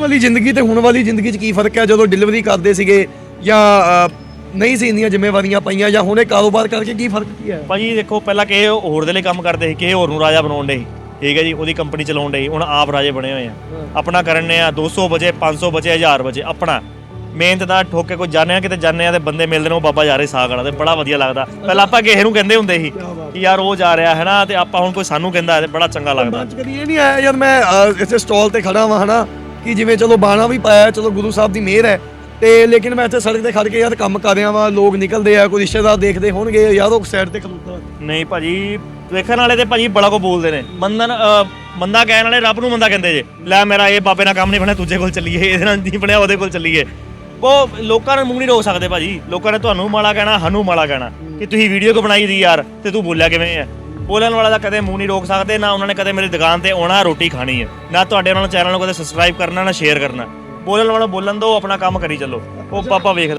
ਵਾਲੀ ਜ਼ਿੰਦਗੀ ਤੇ ਹੁਣ ਵਾਲੀ ਜ਼ਿੰਦਗੀ 'ਚ ਕੀ ਫ਼ਰਕ ਹੈ? ਜਦੋਂ ਡਿਲੀਵਰੀ ਕਰਦੇ ਸੀਗੇ ਜਾਂ ਨਹੀਂ ਸੀ ਇੰਨੀਆਂ ਜ਼ਿੰਮੇਵਾਰੀਆਂ ਪਈਆਂ ਜਾਂ ਹੁਣੇ ਕਾਰੋਬਾਰ ਕਰਕੇ ਕੀ ਫ਼ਰਕ ਕੀ ਹੈ? ਭਾਜੀ ਦੇਖੋ ਪਹਿਲਾਂ ਕਿਸੇ ਹੋਰ ਦੇ ਲਈ ਕੰਮ ਕਰਦੇ ਸੀ ਕਿਸੇ ਹੋਰ ਨੂੰ ਰਾਜਾ ਬਣਾਉਣ ਦੇ ਠੀਕ ਹੈ ਜੀ ਉਹਦੀ ਕੰਪਨੀ ਚਲਾਉਣ ਦੇ ਹੁਣ ਆਪ ਰਾਜੇ ਬਣੇ ਹੋਏ ਆ। ਆਪਣਾ ਕਰਨੇ ਆ 200 ਵਜੇ 500 ਵਜੇ 1000 ਵਜੇ ਆਪਣਾ। ਮਿਹਨਤ ਦਾ ਠੋਕ ਕੇ ਜਾਣਿਆ ਕਿਤੇ ਜਾਂਦੇ ਆ ਤੇ ਬੰਦੇ ਮਿਲਦੇ ਨੇ ਉਹ ਬਾਬਾ ਜਾ ਰਹੇ ਸਾਗ ਵਾਲਾ ਤੇ ਬੜਾ ਵਧੀਆ ਲੱਗਦਾ। ਪਹਿਲਾਂ ਆਪਾਂ ਕਿਸੇ ਨੂੰ ਕਹਿੰਦੇ ਹੁੰਦੇ ਸੀ ਕਿ ਯਾਰ ਉਹ ਜਾ ਰਿਹਾ ਹੈ ਨਾ ਤੇ ਆਪਾਂ ਹੁਣ ਕੋਈ ਸਾਨੂੰ ਕਹਿੰਦਾ ਤੇ ਬੜਾ ਚੰਗਾ ਲੱਗਦਾ। ਕਦੀ ਇਹ ਨਹੀਂ ਆਇਆ ਯਾਰ ਮੈਂ ਇੱਥੇ ਸਟਾਲ ਤੇ ਖੜਾ ਵਾਂ ਹਨਾ। ਕਿ ਜਿਵੇਂ ਚਲੋ ਬਾਣਾ ਵੀ ਪਾਇਆ, ਚਲੋ ਗੁਰੂ ਸਾਹਿਬ ਦੀ ਮਿਹਰ ਹੈ। ਤੇ ਲੇਕਿਨ ਮੈਂ ਇੱਥੇ ਸੜਕ ਤੇ ਖੜ ਕੇ ਯਾਰ ਕੰਮ ਕਰ ਰਿਹਾ ਵਾਂ, ਲੋਕ ਨਿਕਲਦੇ ਆ, ਕੋਈ ਰਿਸ਼ਤੇਦਾਰ ਦੇਖਦੇ ਹੋਣਗੇ, ਯਾਰ ਉਹ ਸਾਈਡ ਤੇ ਖਲੋਤਾ ਨਹੀਂ ਭਾਜੀ ਵੇਖਣ ਵਾਲੇ ਤੇ ਭਾਜੀ ਬੜਾ ਕੋ ਬੋਲਦੇ ਨੇ। ਬੰਦਨ ਬੰਦਾ ਕਹਿਣ ਵਾਲੇ ਰੱਬ ਨੂੰ ਬੰਦਾ ਕਹਿੰਦੇ ਜੇ। ਲੈ ਮੇਰਾ ਇਹ ਬਾਬੇ ਨਾਲ ਕੰਮ ਨਹੀਂ ਬਣਿਆ, ਦੂਜੇ ਕੋਲ ਚੱਲੀਏ, ਇਹਦੇ ਨਾਲ ਨਹੀਂ ਬਣਿਆ, ਉਹਦੇ ਕੋਲ ਚੱਲੀਏ। ਉਹ ਲੋਕਾਂ ਨੂੰ ਮੂੰਹ ਨਹੀਂ ਰੋਕ ਸਕਦੇ ਭਾਜੀ। ਲੋਕਾਂ ਨੇ ਤੁਹਾਨੂੰ ਮਾੜਾ ਕਹਿਣਾ, ਸਾਨੂੰ ਮਾੜਾ ਕਹਿਣਾ। ਕਿ ਤੁਸੀਂ ਵੀਡੀਓ ਕਿਉਂ ਬਣਾਈ ਦੀ ਯਾਰ? ਤੇ ਤੂੰ ਬੋਲਿਆ ਕਿਵੇਂ ਹੈ ਬੋਲਣ ਵਾਲਾ ਦਾ ਕਦੇ ਮੂੰਹ ਨਹੀਂ ਰੋਕ ਸਕਦੇ, ਨਾ ਉਹਨਾਂ ਨੇ ਕਦੇ ਮੇਰੀ ਦੁਕਾਨ ਤੇ ਆਉਣਾ, ਰੋਟੀ ਖਾਣੀ ਹੈ। ਨਾ ਤੁਹਾਡੇ ਉਹਨਾਂ ਨੂੰ ਚੈਨਲ ਨੂੰ ਕਦੇ ਸਬਸਕ੍ਰਾਈਬ ਕਰਨਾ, ਨਾ ਸ਼ੇਅਰ ਕਰਨਾ। ਬੋਲਣ ਵਾਲਾ ਬੋਲਣ ਦੋ, ਆਪਣਾ ਕੰਮ ਕਰੀ ਚੱਲੋ। ਉਹ ਪਾਪਾ ਵੇਖ